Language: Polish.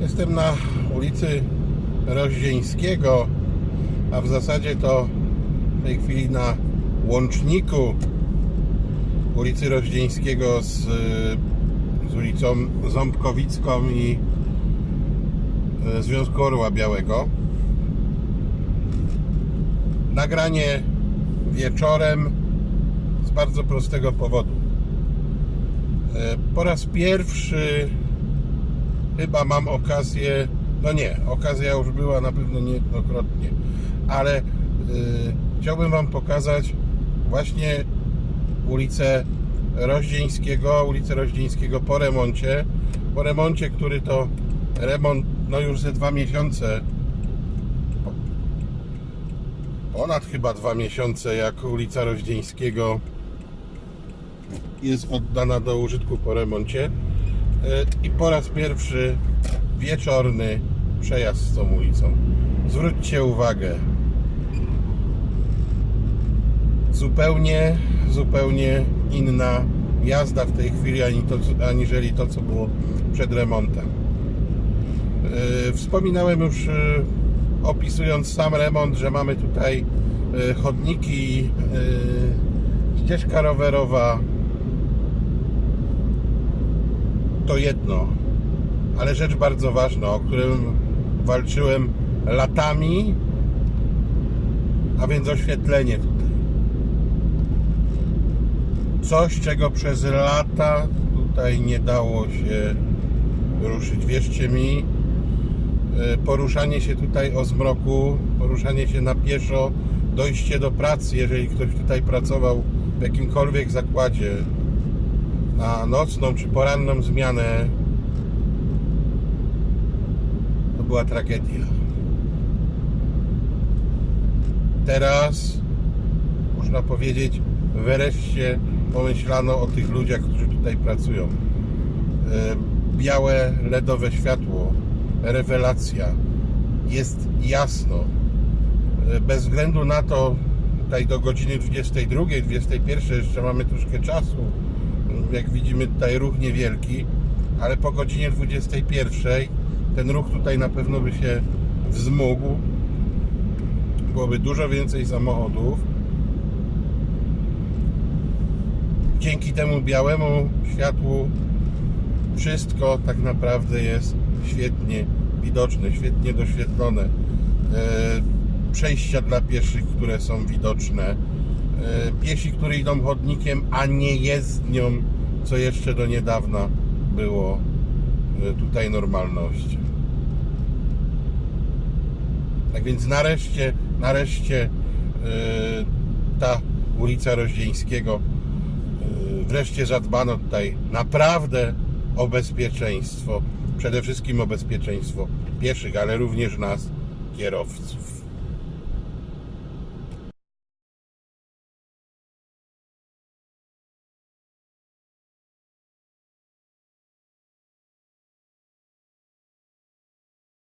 Jestem na ulicy Rozdzieńskiego, a w zasadzie to w tej chwili na łączniku ulicy Rozdzieńskiego z, z ulicą Ząbkowicką i e, Związku Orła Białego. Nagranie wieczorem z bardzo prostego powodu. E, Po raz pierwszy chyba mam okazję, no nie, okazja już była na pewno niejednokrotnie, ale y, chciałbym Wam pokazać właśnie ulicę Rozdzieńskiego, ulicę Rozdzieńskiego po remoncie, po remoncie, który to remont, no już ze dwa miesiące, po- ponad chyba dwa miesiące, jak ulica Rozdzieńskiego jest oddana do użytku po remoncie i po raz pierwszy wieczorny przejazd z tą ulicą. Zwróćcie uwagę. Zupełnie, zupełnie inna jazda w tej chwili aniżeli to, co było przed remontem. E, Wspominałem już e, opisując sam remont, że mamy tutaj e, chodniki, ścieżka rowerowa, to jedno, ale rzecz bardzo ważna, o którym walczyłem latami, a więc oświetlenie tutaj. Coś, czego przez lata tutaj nie dało się ruszyć. Wierzcie mi, y, poruszanie się tutaj o zmroku, poruszanie się na pieszo, dojście do pracy, jeżeli ktoś tutaj pracował w jakimkolwiek zakładzie, na nocną czy poranną zmianę to była tragedia. Teraz można powiedzieć, wreszcie pomyślano o tych ludziach, którzy tutaj pracują. E, Białe LEDowe światło, rewelacja. Jest jasno. E, Bez względu na to, tutaj do godziny 22, 21 jeszcze mamy troszkę czasu. Jak widzimy tutaj ruch niewielki, ale po godzinie 21 ten ruch tutaj na pewno by się wzmógł. Byłoby dużo więcej samochodów. Dzięki temu białemu światłu wszystko tak naprawdę jest świetnie widoczne, świetnie doświetlone. E, Przejścia dla pieszych, które są widoczne. E, Piesi, które idą chodnikiem, a nie jezdnią, co jeszcze do niedawna było e, tutaj normalnością. Tak więc nareszcie, nareszcie e, ta ulica Rozdzieńskiego e, wreszcie zadbano tutaj naprawdę o bezpieczeństwo. Przede wszystkim o bezpieczeństwo pieszych, ale również nas, kierowców.